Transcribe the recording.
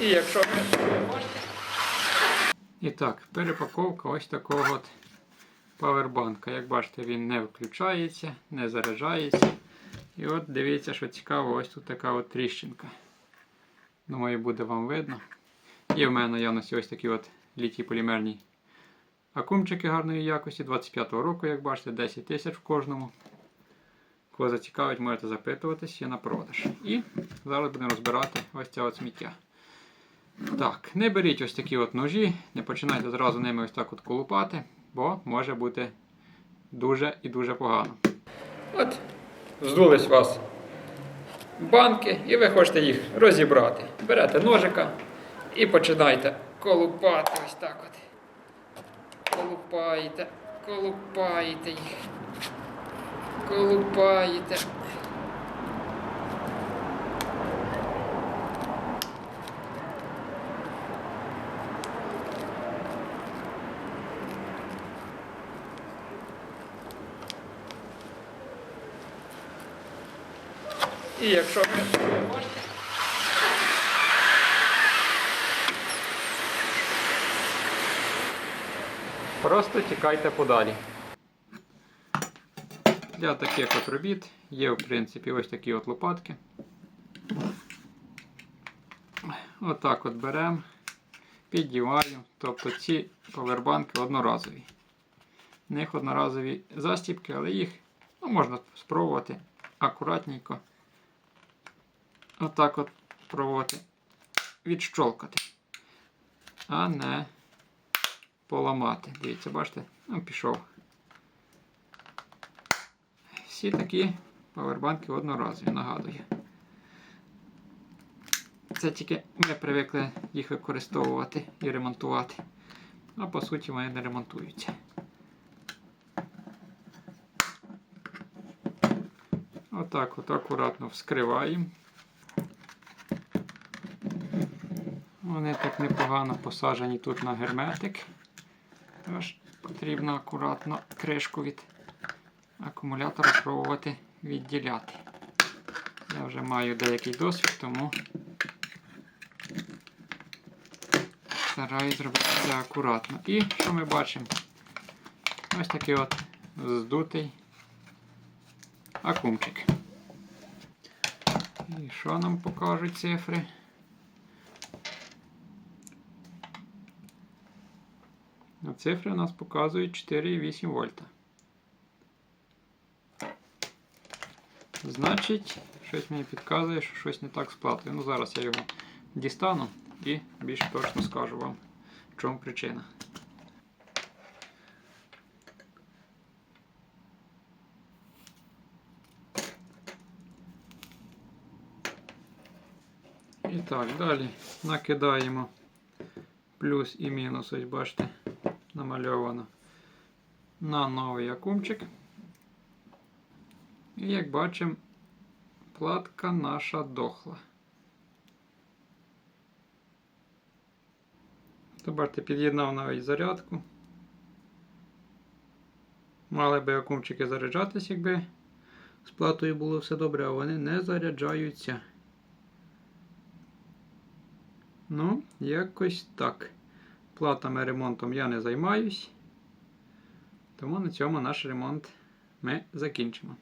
І якщо. І так, перепаковка ось такого от павербанка. Як бачите, він не включається, не заряджається. І от дивіться, що цікаво, ось тут така от тріщинка. Думаю, буде вам видно. Є в мене наявності ось такі от літій полімерні акумчики гарної якості 25-го року, як бачите, 10 тисяч в кожному. Кого зацікавить, можете запитуватись є на продаж. І зараз будемо розбирати ось це от сміття. Так, не беріть ось такі от ножі, не починайте зразу ними ось так от колупати, бо може бути дуже і дуже погано. От, здулись у вас банки, і ви хочете їх розібрати. Берете ножика і починаєте колупати ось так от. Колупаєте, колупаєте їх. Колупаєте. І якщо ви бачите, просто тікайте подалі. Для таких от робіт є, в принципі, ось такі от лопатки. Отак от беремо, піддіваю. Тобто ці повербанки одноразові. В них одноразові застібки, але їх ну, можна спробувати акуратненько. Отак от пробувати відщолкати, а не поламати. Дивіться, бачите? Ну, пішов. Всі такі павербанки одноразові, нагадую. Це тільки ми привикли їх використовувати і ремонтувати. А по суті вони не ремонтуються. Отак от акуратно вскриваємо. Вони так непогано посаджені тут на герметик. Тож потрібно акуратно кришку від акумулятора спробувати відділяти. Я вже маю деякий досвід, тому стараюсь зробити це акуратно. І що ми бачимо? Ось такий от здутий акумчик. І що нам покажуть цифри? Цифри у нас показують 4,8 вольта. Значить, щось мені підказує, що щось не так з платою. Ну, зараз я його дістану і більш точно скажу вам, в чому причина. І так, далі накидаємо плюс і мінус, ось бачите, намальовано на новий акумчик. І як бачимо, платка наша дохла. То бачите, під'єднав навіть зарядку. Мали би акумчики заряджатись, якби з платою було все добре, а вони не заряджаються. Ну, якось так. Платами ремонтом я не займаюсь. Тому на цьому наш ремонт ми закінчимо.